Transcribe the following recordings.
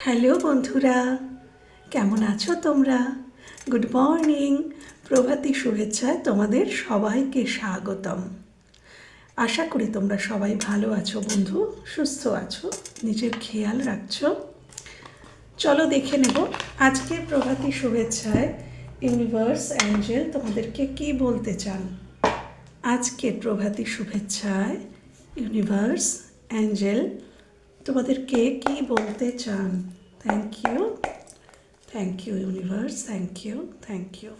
Hello বন্ধুরা, কেমন আছো তোমরা? গুড মর্নিং, প্রভাতী শুভেচ্ছায় তোমাদের সবাইকে স্বাগতম। আশা করি তোমরা সবাই ভালো আছো বন্ধু, সুস্থ আছো, নিজের খেয়াল রাখছো। চলো দেখে নেব আজকে প্রভাতী শুভেচ্ছায় ইউনিভার্স অ্যাঞ্জেল তোমাদেরকে কি বলতে চান। আজকে প্রভাতী শুভেচ্ছায় ইউনিভার্স অ্যাঞ্জেল তোমাদেরকে কি বলতে চান? Thank you thank you universe thank you thank you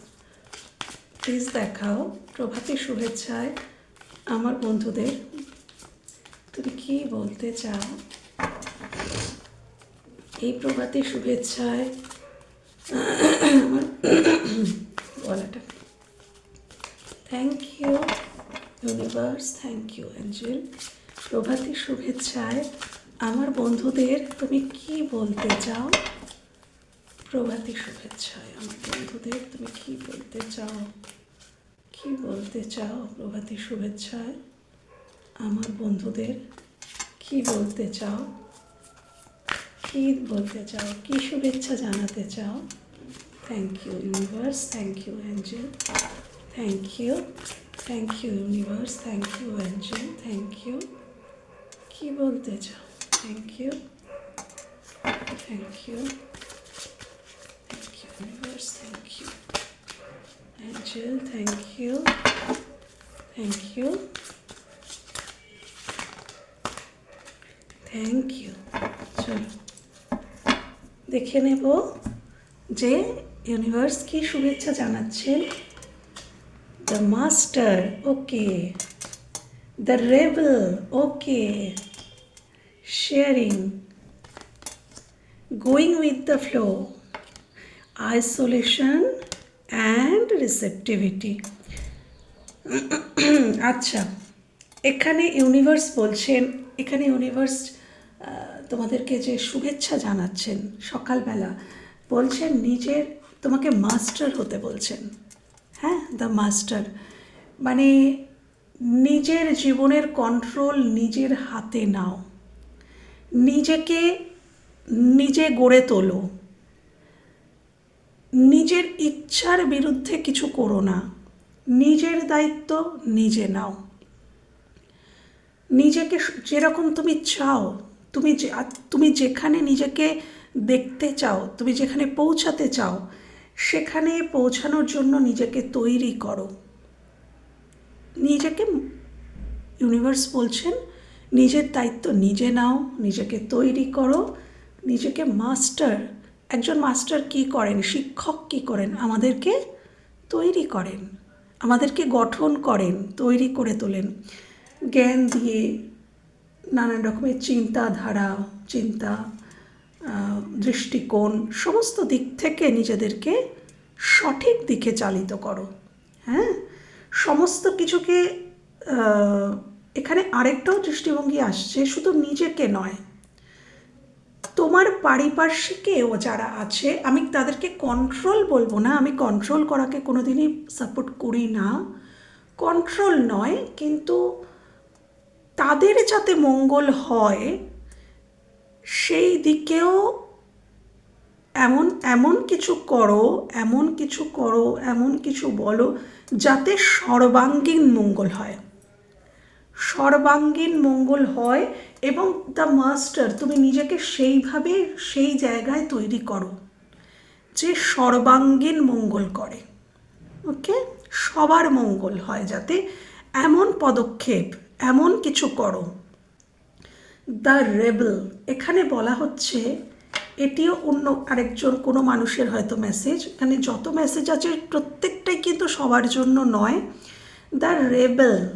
please দেখাও। প্রভাতী শুভেচ্ছায় আমার বন্ধুদের। তুমি কি বলতে চাও? এই প্রভাতী শুভেচ্ছায় আমার বলাটা thank you universe thank you angel প্রভাতী শুভেচ্ছায় আমার বন্ধুদের তুমি কি বলতে চাও? প্রভাতী শুভেচ্ছায়, আমার বন্ধুদের তুমি কি বলতে চাও? কি বলতে চাও প্রভাতী শুভেচ্ছায়? আমার বন্ধুদের কি বলতে চাও? কি বলতে চাও? কি শুভেচ্ছা জানাতে চাও? Thank you universe thank you angel thank you thank you universe thank you angel thank you কি বলতে চাও? Thank you thank you thank you universe thank you angel thank you thank you thank you চলো দেখে নেব যে universe কি শুভেচ্ছা জানাচ্ছেন the master okay the rebel okay sharing going with the flow isolation and receptivity আচ্ছা এখানে universe বলছেন, এখানে ইউনিভার্স তোমাদেরকে যে শুভেচ্ছা জানাচ্ছেন সকালবেলা, বলছেন নিজের, তোমাকে মাস্টার হতে বলছেন। হ্যাঁ দ্য মাস্টার মানে নিজের জীবনের কন্ট্রোল নিজের হাতে নাও। নিজেকে নিজে গড়ে তোলো। নিজের ইচ্ছার বিরুদ্ধে কিছু করো না। নিজের দায়িত্ব নিজে নাও। নিজেকে যেরকম তুমি চাও, তুমি তুমি যেখানে নিজেকে দেখতে চাও, তুমি যেখানে পৌঁছাতে চাও, সেখানে পৌঁছানোর জন্য নিজেকে তৈরি করো। নিজেকে ইউনিভার্স বলছেন নিজের দায়িত্ব নিজে নাও, নিজেকে তৈরি করো, নিজেকে মাস্টার, একজন মাস্টার কি করেন, শিক্ষক কি করেন, আমাদেরকে তৈরি করেন, আমাদেরকে গঠন করেন, তৈরি করে তোলেন। জ্ঞান দিয়ে নানান রকমের চিন্তাধারা, চিন্তা দৃষ্টিকোণ, সমস্ত দিক থেকে নিজেদেরকে সঠিক দিকে চালিত করো হ্যাঁ? সমস্ত কিছুকে এখানে আরেকটাও দৃষ্টিভঙ্গি আসছে, শুধু নিজেকে নয়। তোমার পারিপার্শ্বিকেও যারা আছে, আমি তাদেরকে কন্ট্রোল বলব না, আমি কন্ট্রোল করাকে কোনো দিনই সাপোর্ট করি না। কন্ট্রোল নয়, কিন্তু তাদের যাতে মঙ্গল হয়, সেই দিকেও এমন এমন কিছু করো, এমন কিছু করো, এমন কিছু বলো, যাতে সর্বাঙ্গীন মঙ্গল হয়। সর্বাঙ্গীন মঙ্গল হয় এবং দ্য মাস্টার তুমি নিজেকে সেইভাবে সেই জায়গায় তৈরি করো যে সর্বাঙ্গীন মঙ্গল করে। ওকে? সবার মঙ্গল হয় যাতে এমন পদক্ষেপ, এমন কিছু করো। দ্য রেবল এখানে বলা হচ্ছে, এটিও অন্য আরেকজন, কোনো মানুষের হয়তো মেসেজ এখানে যত মেসেজ আছে প্রত্যেকটাই কিন্তু সবার জন্য নয়। দ্য রেবেল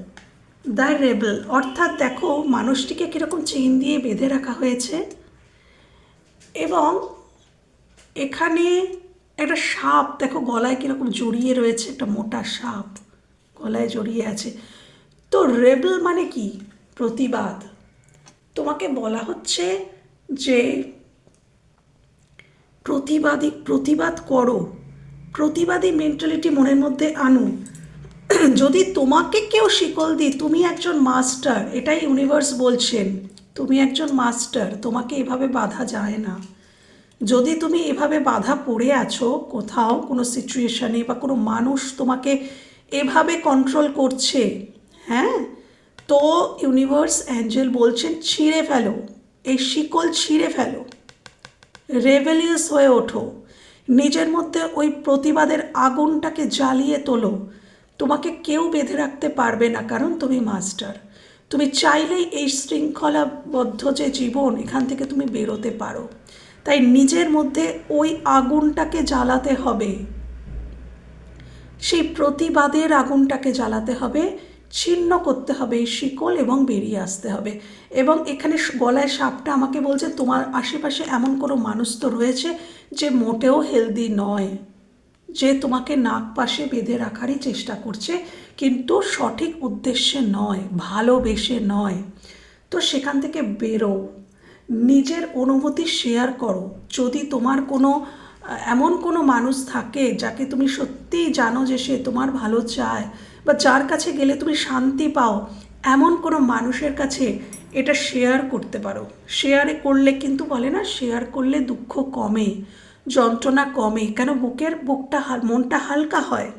দ্য রেবেল, অর্থাৎ দেখো মানুষটিকে কীরকম চেইন দিয়ে বেঁধে রাখা হয়েছে। এবং এখানে একটা সাপ, দেখো গলায় কীরকম জড়িয়ে রয়েছে, একটা মোটা সাপ গলায় জড়িয়ে আছে। তো রেবেল মানে কি? প্রতিবাদ। তোমাকে বলা হচ্ছে যে প্রতিবাদী, প্রতিবাদ করো। প্রতিবাদী মেন্টালিটি মনের মধ্যে আনো। যদি তোমাকে কেউ শিকল দিই, তুমি একজন মাস্টার, এটাই ইউনিভার্স বলছেন, তুমি একজন মাস্টার, তোমাকে এভাবে বাধা যায় না। যদি তুমি এভাবে বাধা পড়ে আছো, কোথাও কোনো সিচুয়েশানে বা কোনো মানুষ তোমাকে এভাবে কন্ট্রোল করছে হ্যাঁ? তো ইউনিভার্স অ্যাঞ্জেল বলছেন, ছিঁড়ে ফেলো, এই শিকল ছিঁড়ে ফেলো রেভেলিয়াস হয়ে ওঠো। নিজের মধ্যে ওই প্রতিবাদের আগুনটাকে জ্বালিয়ে তোলো তোমাকে কেউ বেঁধে রাখতে পারবে না, কারণ তুমি মাস্টার। তুমি চাইলেই এই শৃঙ্খলাবদ্ধ যে জীবন, এখান থেকে তুমি বেরোতে পারো। তাই নিজের মধ্যে ওই আগুনটাকে জ্বালাতে হবে। সেই প্রতিবাদের আগুনটাকে জ্বালাতে হবে, ছিন্ন করতে হবে, এই শিকল এবং বেরিয়ে আসতে হবে। এবং এখানে গলায় সাপটা আমাকে বলছে, তোমার আশেপাশে এমন কোনো মানুষ তো রয়েছে যে মোটেও হেলদি নয়। যে তোমাকে নাক পাশে বেঁধে রাখারই চেষ্টা করছে, কিন্তু সঠিক উদ্দেশ্যে নয়, ভালোবেসে নয়। তো সেখান থেকে বেরো নিজের অনুভূতি শেয়ার করো। যদি তোমার কোনো, এমন কোনো মানুষ থাকে যাকে তুমি সত্যিই জানো যে সে তোমার ভালো চায়, বা যার কাছে গেলে তুমি শান্তি পাও, এমন কোনো মানুষের কাছে এটা শেয়ার করতে পারো। শেয়ারে করলে কিন্তু বলে না শেয়ার করলে দুঃখ কমে যন্ত্রণা কমে, কেন বুকের বুকটা হাল- মনটা হালকা হয়?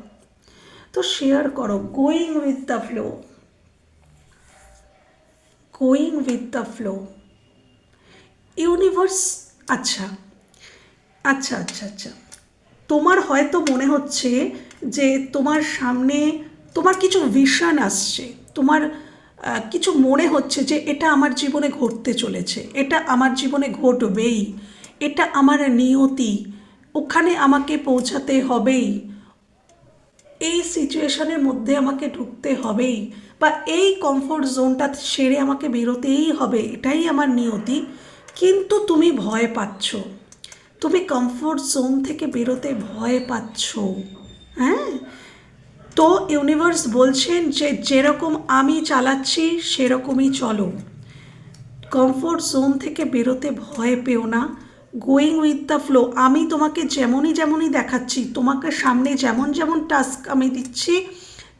তো শেয়ার করো going with the flow going with the flow universe আচ্ছা আচ্ছা আচ্ছা আচ্ছা। তোমার হয়তো মনে হচ্ছে যে তোমার সামনে তোমার কিছু ভিশন আসছে, তোমার কিছু মনে হচ্ছে যে এটা আমার জীবনে ঘটতে চলেছে, এটা আমার জীবনে ঘটবেই। এটা আমার নিয়তি। ওখানে আমাকে পৌঁছাতে হবেই। এই সিচুয়েশনের মধ্যে আমাকে ঢুকতে হবেই বা এই কমফোর্ট জোনটা সেরে আমাকে বেরোতেই হবে, এটাই আমার নিয়তি। কিন্তু তুমি ভয় পাচ্ছ। তুমি কমফোর্ট জোন থেকে বেরোতে ভয় পাচ্ছ। হ্যাঁ? তো ইউনিভার্স বলছেন যে যেরকম আমি চালাচ্ছি, সেরকমই চলো। কমফোর্ট জোন থেকে বেরোতে ভয় পেও না। গোয়িং উইথ দ্য ফ্লো আমি তোমাকে যেমনই যেমনই দেখাচ্ছি, তোমাকে সামনে যেমন যেমন টাস্ক আমি দিচ্ছি,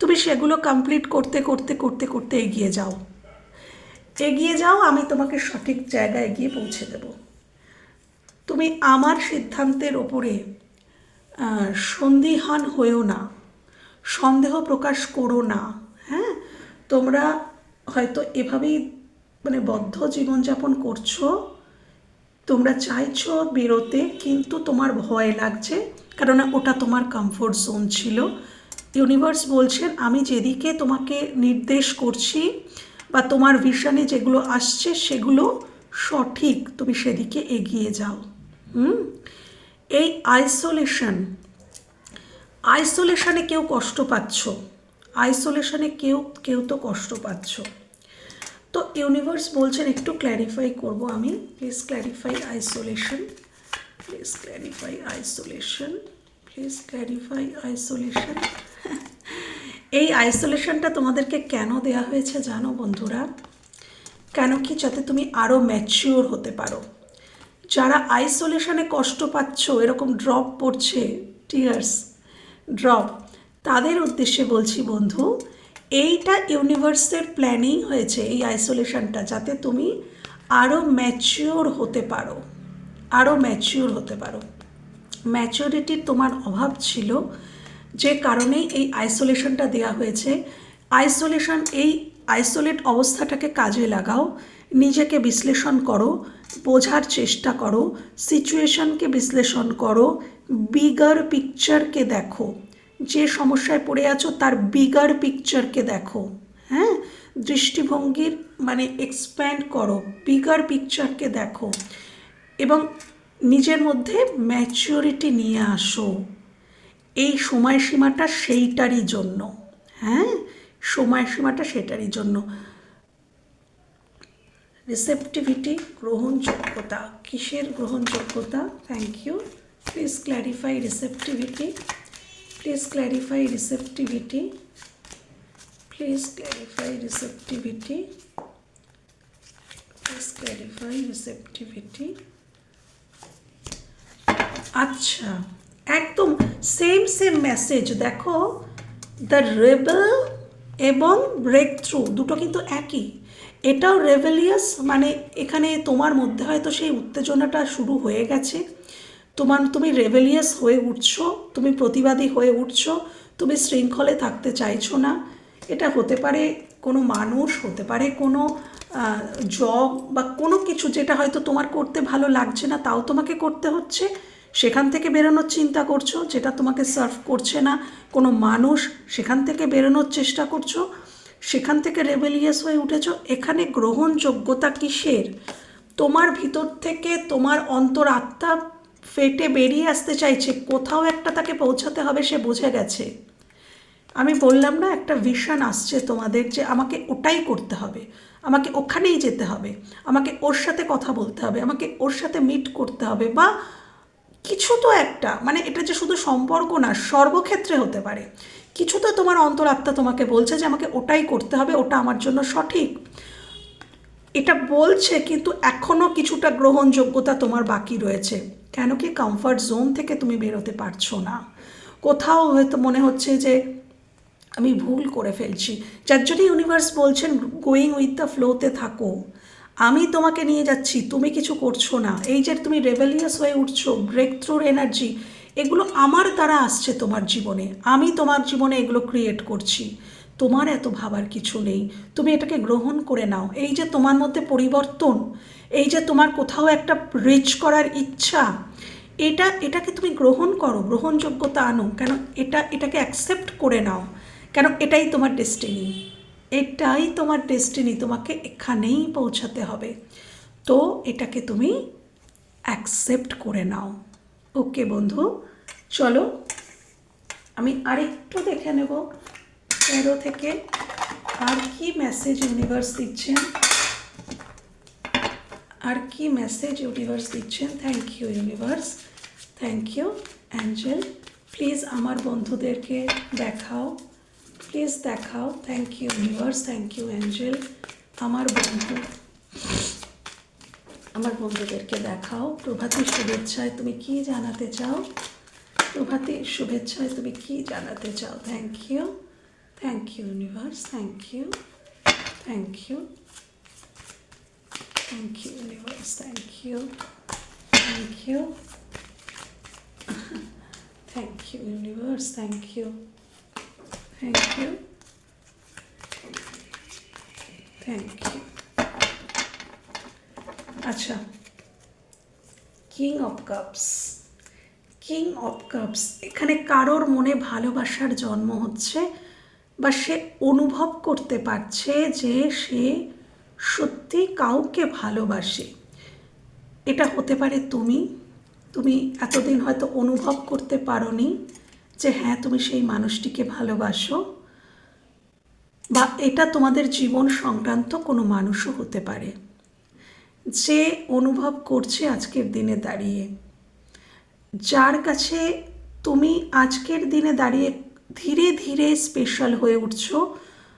তুমি সেগুলো কমপ্লিট করতে করতে করতে করতে এগিয়ে যাও। এগিয়ে যাও, আমি তোমাকে সঠিক জায়গায় গিয়ে পৌঁছে দেব। তুমি আমার সিদ্ধান্তের ওপরে সন্দিহান হয়েও না, সন্দেহ প্রকাশ করো না হ্যাঁ? তোমরা হয়তো এভাবেই মানে বদ্ধ জীবনযাপন করছ তোমরা চাইছো বেরোতে, কিন্তু তোমার ভয় লাগছে কারণ ওটা তোমার কমফোর্ট জোন ছিল। ইউনিভার্স বলছেন আমি যেদিকে তোমাকে নির্দেশ করছি বা তোমার ভিশনে যেগুলো আসছে, সেগুলো সঠিক তুমি সেদিকে এগিয়ে যাও। হুম? এই আইসোলেশন আইসোলেশনে কেউ কষ্ট পাচ্ছ? আইসোলেশনে কেউ কেউ তো কষ্ট পাচ্ছ। তো ইউনিভার্স বলছেন, একটু ক্ল্যারিফাই করব আমি। Please clarify isolation please clarify isolation please clarify isolation এই আইসোলেশনটা তোমাদেরকে কেন দেয়া হয়েছে জানো বন্ধুরা? কেন কি যাতে তুমি আরও ম্যাচিওর হতে পারো? যারা আইসোলেশনে কষ্ট পাচ্ছ, এরকম ড্রপ পড়ছে টিয়ার্স ড্রপ তাদের উদ্দেশ্যে বলছি বন্ধু এইটা ইউনিভার্সের প্ল্যানিং হয়েছে, এই আইসোলেশনটা যাতে তুমি আরও ম্যাচিওর হতে পারো আরও ম্যাচিওর হতে পারো। ম্যাচিওরিটির তোমার অভাব ছিল, যে কারণে এই আইসোলেশনটা দেওয়া হয়েছে। আইসোলেশন এই আইসোলেট অবস্থাটাকে কাজে লাগাও, নিজেকে বিশ্লেষণ করো, বোঝার চেষ্টা করো সিচুয়েশনকে বিশ্লেষণ করো বিগার পিকচারকে দেখো। যে সমস্যায় পড়ে আছো, তার বিগার পিকচারকে দেখো। হ্যাঁ? দৃষ্টিভঙ্গির মানে এক্সপ্যান্ড করো বিগার পিকচারকে দেখো। এবং নিজের মধ্যে ম্যাচিওরিটি নিয়ে আসো। এই সময়সীমাটা সেইটারই জন্য। হ্যাঁ? সময়সীমাটা সেটারই জন্য। রিসেপটিভিটি গ্রহণযোগ্যতা। কিসের গ্রহণযোগ্যতা? Thank you please clarify receptivity please clarify receptivity please clarify receptivity please clarify receptivity আচ্ছা একদম সেম সেম মেসেজ দেখো দ্য রেবেল এবং ব্রেক থ্রু দুটো কিন্তু একই। এটাও রেভেলিয়াস মানে এখানে তোমার মধ্যে হয়তো সেই উত্তেজনাটা শুরু হয়ে গেছে। তোমার, তুমি রেভেলিয়াস হয়ে উঠছো, তুমি প্রতিবাদী হয়ে উঠছো, তুমি শৃঙ্খলে থাকতে চাইছো না। এটা হতে পারে কোনো মানুষ, হতে পারে কোনো জব বা কোনো কিছু যেটা হয়তো তোমার করতে ভালো লাগছে না, তাও তোমাকে করতে হচ্ছে। সেখান থেকে বেরোনোর চিন্তা করছ, যেটা তোমাকে সার্ভ করছে না। কোনো মানুষ সেখান থেকে বেরোনোর চেষ্টা করছ, সেখান থেকে রেবেলিয়াস হয়ে উঠেছো। এখানে গ্রহণযোগ্যতা কিসের? তোমার ভিতর থেকে তোমার অন্তর আত্মা ফেটে বেরিয়ে আসতে চাইছে, কোথাও একটা তাকে পৌঁছাতে হবে সে বুঝে গেছে। আমি বললাম না, একটা ভিশন আসছে তোমাদের যে আমাকে ওটাই করতে হবে, আমাকে ওখানেই যেতে হবে, আমাকে ওর সাথে কথা বলতে হবে, আমাকে ওর সাথে মিট করতে হবে বা কিছু তো একটা মানে এটা যে শুধু সম্পর্ক না, সর্বক্ষেত্রে হতে পারে। কিছু তো তোমার অন্তরাত্মা তোমাকে বলছে যে আমাকে ওটাই করতে হবে, ওটা আমার জন্য সঠিক। এটা বলছে, কিন্তু এখনও কিছুটা গ্রহণযোগ্যতা তোমার বাকি রয়েছে। কেন কি কমফর্ট জোন থেকে তুমি বেরোতে পারছ না? কোথাও হয়তো মনে হচ্ছে যে আমি ভুল করে ফেলছি। যার জন্য ইউনিভার্স বলছেন গোয়িং উইথ দ্য ফ্লোতে থাকো। আমি তোমাকে নিয়ে যাচ্ছি, তুমি কিছু করছ না। এই যে তুমি রেভেলিয়াস হয়ে উঠছো ব্রেক থ্রুর এনার্জি এগুলো আমার দ্বারা আসছে তোমার জীবনে। আমি তোমার জীবনে এগুলো ক্রিয়েট করছি। তোমার এত ভাবার কিছু নেই। তুমি এটাকে গ্রহণ করে নাও। এই যে তোমার মধ্যে পরিবর্তন এই যে তোমার কোথাও একটা রিচ করার ইচ্ছা, এটা, এটাকে তুমি গ্রহণ করো, গ্রহণযোগ্যতা আনো। কেন এটা, এটাকে অ্যাকসেপ্ট করে নাও। কেন এটাই তোমার ডেস্টিনি এটাই তোমার ডেস্টিনি তোমাকে এখানেই পৌঁছাতে হবে। তো এটাকে তুমি অ্যাকসেপ্ট করে নাও। ওকে বন্ধু, চলো, আমি আরেকটু দেখে নেব। তেরো থেকে আর কি মেসেজ ইউনিভার্স দিচ্ছেন? আর কি মেসেজ ইউনিভার্স দিচ্ছেন? Thank you universe thank you angel please আমার বন্ধুদেরকে দেখাও। প্লিজ দেখাও। Thank you universe thank you angel আমার বন্ধু। আমার বন্ধুদেরকে দেখাও। প্রভাতী, শুভেচ্ছায় তুমি কি জানাতে চাও? প্রভাতী, শুভেচ্ছায় তুমি কি জানাতে চাও? Thank you thank you universe thank you thank you thank you universe thank you thank you thank you universe thank you thank you thank you আচ্ছা king of cups king of cups এখানে কারোর মনে ভালোবাসার জন্ম হচ্ছে বা সে অনুভব করতে পারছে যে সে সত্যি কাউকে ভালোবাসে। এটা হতে পারে তুমি। তুমি এতদিন হয়তো অনুভব করতে পারোনি যে হ্যাঁ তুমি সেই মানুষটিকে ভালোবাসো। বা এটা তোমাদের জীবন সংক্রান্ত কোনো মানুষও হতে পারে। যে অনুভব করছে আজকের দিনে দাঁড়িয়ে। যার কাছে তুমি আজকের দিনে দাঁড়িয়ে ধীরে ধীরে স্পেশাল হয়ে উঠছো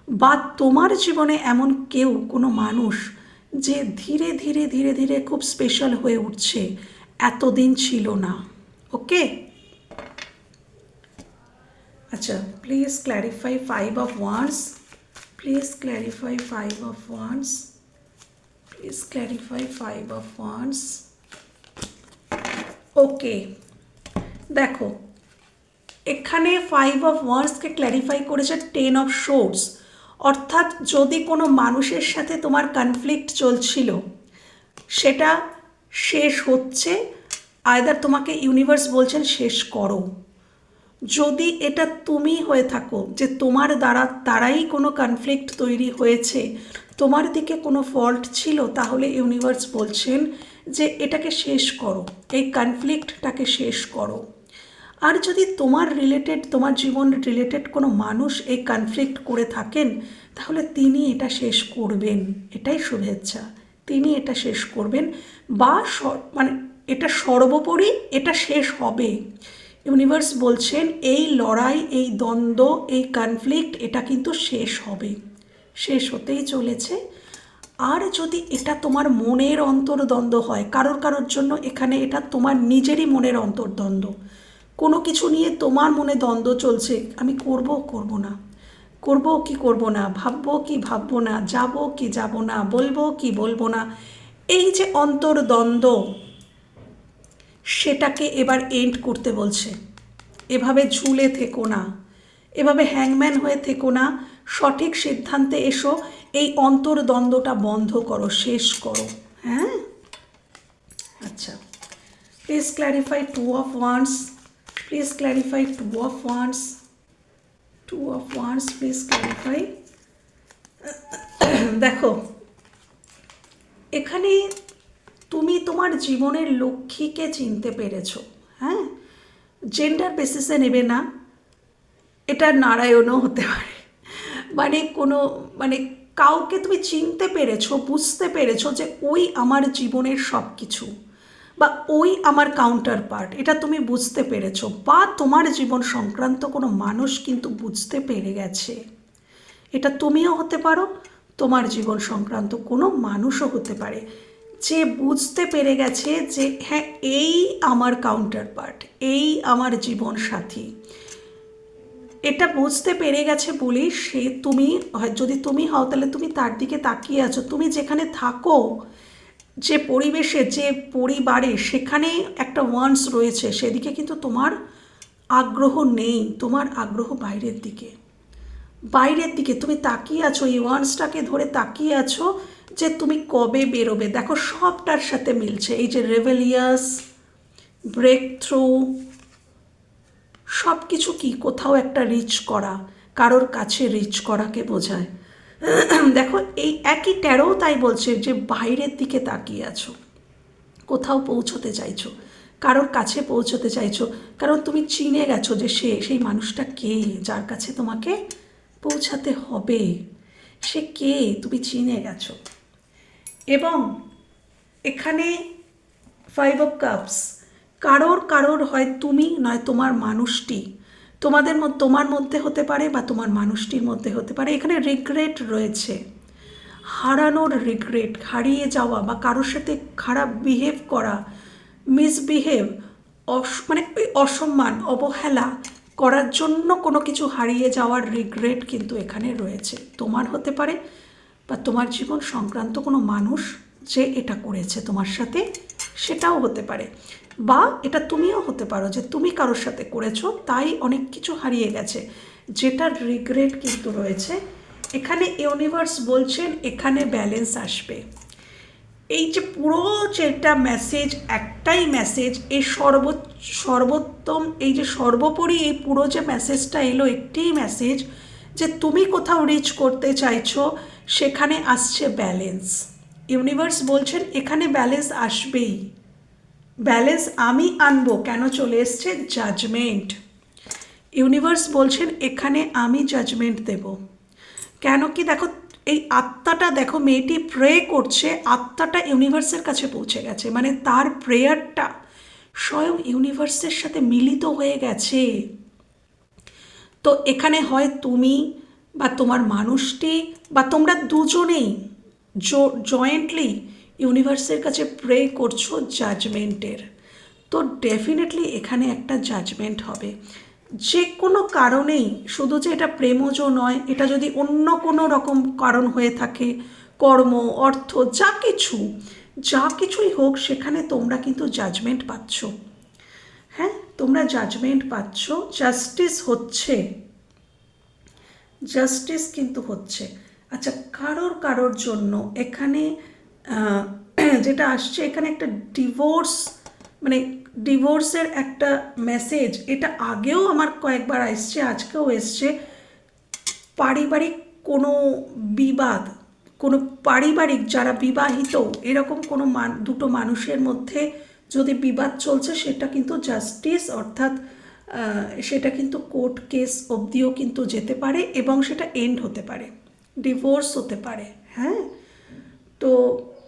বা তোমার জীবনে এমন কেউ, কোনো মানুষ যে ধীরে ধীরে ধীরে ধীরে খুব স্পেশাল হয়ে উঠছে, এতদিন ছিল না ওকে আচ্ছা please clarify five of wands please clarify five of wands please clarify five of wands okay দেখো, এখানে ফাইভ অফ ওয়ান্সকে ক্ল্যারিফাই করেছে টেন অফ শোর্স অর্থাৎ যদি কোনো মানুষের সাথে তোমার কনফ্লিক্ট চলছিল, সেটা শেষ হচ্ছে আয়দার তোমাকে ইউনিভার্স বলছেন শেষ করো। যদি এটা তুমি হয়ে থাকো যে তোমার দ্বারা তারাই কোনো কনফ্লিক্ট তৈরি হয়েছে, তোমার দিকে কোনো ফল্ট ছিল, তাহলে ইউনিভার্স বলছেন যে এটাকে শেষ করো, এই কনফ্লিক্টটাকে শেষ করো। আর যদি তোমার রিলেটেড তোমার জীবন রিলেটেড কোনো মানুষ এই কনফ্লিক্ট করে থাকেন, তাহলে তিনি এটা শেষ করবেন। এটাই শুভেচ্ছা। তিনি এটা শেষ করবেন বা মানে এটা সর্বোপরি এটা শেষ হবে। ইউনিভার্স বলছেন, এই লড়াই, এই দ্বন্দ্ব, এই কনফ্লিক্ট এটা কিন্তু শেষ হবে। শেষ হতেই চলেছে। আর যদি এটা তোমার মনের অন্তর্দ্বন্দ্ব হয়, কারোর কারোর জন্য এখানে এটা তোমার নিজেরই মনের অন্তর্দ্বন্দ্ব। কোনো কিছু নিয়ে তোমার মনে দ্বন্দ্ব চলছে, আমি করব করব না। করব কি করব না, ভাববো কি ভাববো না, যাব কি যাব না, বলব কি বলব না। এই যে অন্তর্দ্বন্দ্ব, সেটাকে এবার এন্ড করতে বলছে। এভাবে ঝুলে থেকো না, এভাবে হ্যাংম্যান হয়ে থেকো না, সঠিক সিদ্ধান্তে এসো, এই অন্তর্দ্বন্দ্বটা বন্ধ করো, শেষ করো হ্যাঁ? আচ্ছা please clarify two of wands please clarify two of wands two of wands please clarify দেখো, এখানে তুমি তোমার জীবনের লক্ষ্মীকে চিনতে পেরেছ হ্যাঁ? জেন্ডার বেসিসে নেবে না। এটা নারায়ণও হতে পারে। মানে কোনো মানে কাউকে তুমি চিনতে পেরেছ, বুঝতে পেরেছ যে ওই আমার জীবনের সব কিছু বা ওই আমার কাউন্টার পার্ট এটা তুমি বুঝতে পেরেছ বা তোমার জীবন সংক্রান্ত কোনো মানুষ কিন্তু বুঝতে পেরে গেছে। এটা তুমিও হতে পারো, তোমার জীবন সংক্রান্ত কোনো মানুষও হতে পারে। যে বুঝতে পেরে গেছে যে হ্যাঁ এই আমার কাউন্টার পার্ট এই আমার জীবন সাথী। এটা বুঝতে পেরে গেছে বলেই সে তুমি যদি তুমি হও, তাহলে তুমি তার দিকে তাকিয়ে আছো। তুমি যেখানে থাকো যে পরিবেশে, যে পরিবারে সেখানে একটা ওয়ান্স রয়েছে, সেদিকে কিন্তু তোমার আগ্রহ নেই, তোমার আগ্রহ বাইরের দিকে। বাইরের দিকে, তুমি তাকিয়ে আছো, এই ওয়ান্সটাকে ধরে তাকিয়ে আছো যে তুমি কবে বেরোবে। দেখো, সবটার সাথে মিলছে। এই যে রেভেলিয়াস ব্রেক থ্রু সব কিছু কি? কোথাও একটা রিচ করা, কারোর কাছে রিচ করাকে বোঝায়। দেখো, এই একই ট্যারো তাই বলছে যে বাইরের দিকে তাকিয়ে আছো, কোথাও পৌঁছতে চাইছো, কারোর কাছে পৌঁছতে চাইছো, কারণ তুমি চিনে গেছো যে সে, সেই মানুষটা কে, যার কাছে তোমাকে পৌঁছাতে হবে, সে কে, তুমি চিনে গেছো। এবং এখানে ফাইভ অফ কাপস কারোর কারোর হয় তুমি, নয় তোমার মানুষটি। তোমাদের তোমার মধ্যে হতে পারে বা তোমার মানুষটির মধ্যে হতে পারে। এখানে রিগ্রেট রয়েছে। হারানোর রিগ্রেট হারিয়ে যাওয়া বা কারোর সাথে খারাপ বিহেভ করা মিসবিহেভ অস মানে ওই অসম্মান, অবহেলা করার জন্য কোনো কিছু হারিয়ে যাওয়ার রিগ্রেট কিন্তু এখানে রয়েছে। তোমার হতে পারে বা তোমার জীবন সংক্রান্ত কোনো মানুষ যে এটা করেছে তোমার সাথে সেটাও হতে পারে। বা এটা তুমিও হতে পারো যে তুমি কারোর সাথে করেছ, তাই অনেক কিছু হারিয়ে গেছে। যেটার রিগ্রেট কিন্তু রয়েছে। এখানে ইউনিভার্স বলছেন, এখানে ব্যালেন্স আসবে। এই যে পুরো যেটা মেসেজ একটাই মেসেজ এই সর্ব, সর্বোত্তম, এই যে সর্বোপরি এই পুরো যে মেসেজটা এলো, একটিই মেসেজ যে তুমি কোথাও রিচ করতে চাইছো, সেখানে আসছে ব্যালেন্স ইউনিভার্স বলছেন, এখানে ব্যালেন্স আসবেই। ব্যালেন্স আমি আনব, কেন চলে এসছে? জাজমেন্ট ইউনিভার্স বলছেন, এখানে আমি জাজমেন্ট দেব। কেন কি দেখো, এই আত্মাটা দেখো, মেয়েটি প্রে করছে, আত্মাটা ইউনিভার্সের কাছে পৌঁছে গেছে। মানে তার প্রেয়ারটা স্বয়ং ইউনিভার্সের সাথে মিলিত হয়ে গেছে। তো এখানে হয় তুমি বা তোমার মানুষটি বা তোমরা দুজনেই। জয়েন্টলি ইউনিভার্সের কাছে প্রে করছ জাজমেন্টের তো ডেফিনেটলি এখানে একটা জাজমেন্ট হবে। যে কোনো কারণেই, শুধু যে এটা প্রেমজ নয়, এটা যদি অন্য কোনো রকম কারণ হয়ে থাকে, কর্ম, অর্থ, যা কিছু, যা কিছুই হোক, সেখানে তোমরা কিন্তু জাজমেন্ট পাচ্ছ। হ্যাঁ তোমরা জাজমেন্ট পাচ্ছ। জাস্টিস হচ্ছে। জাস্টিস কিন্তু হচ্ছে। আচ্ছা কারোর কারোর জন্য এখানে যেটা আসছে, এখানে একটা ডিভোর্স মানে ডিভোর্সের একটা মেসেজ এটা আগেও আমার কয়েকবার আসছে, আজকেও এসছে। পারিবারিক কোনো বিবাদ, কোনো পারিবারিক যারা বিবাহিত, এরকম কোনো মান, দুটো মানুষের মধ্যে যদি বিবাদ চলছে, সেটা কিন্তু জাস্টিস অর্থাৎ সেটা কিন্তু কোর্ট কেস অবধিও কিন্তু যেতে পারে এবং সেটা এন্ড হতে পারে। ডিভোর্স হতে পারে হ্যাঁ? তো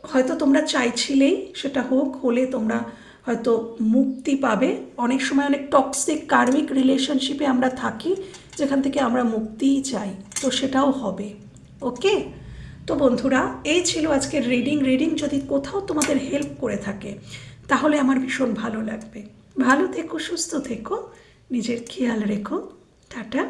হয়তো তোমরা চাইছিলেই সেটা হোক, হলে তোমরা হয়তো মুক্তি পাবে। অনেক সময় অনেক টক্সিক কার্মিক রিলেশনশিপে আমরা থাকি, যেখান থেকে আমরা মুক্তিই চাই, তো সেটাও হবে, ওকে? তো বন্ধুরা, এই ছিল আজকের রিডিং রিডিং যদি কোথাও তোমাদের হেল্প করে থাকে, তাহলে আমার ভীষণ ভালো লাগবে। ভালো থেকো, সুস্থ থেকো, নিজের খেয়াল রেখো। টাটা।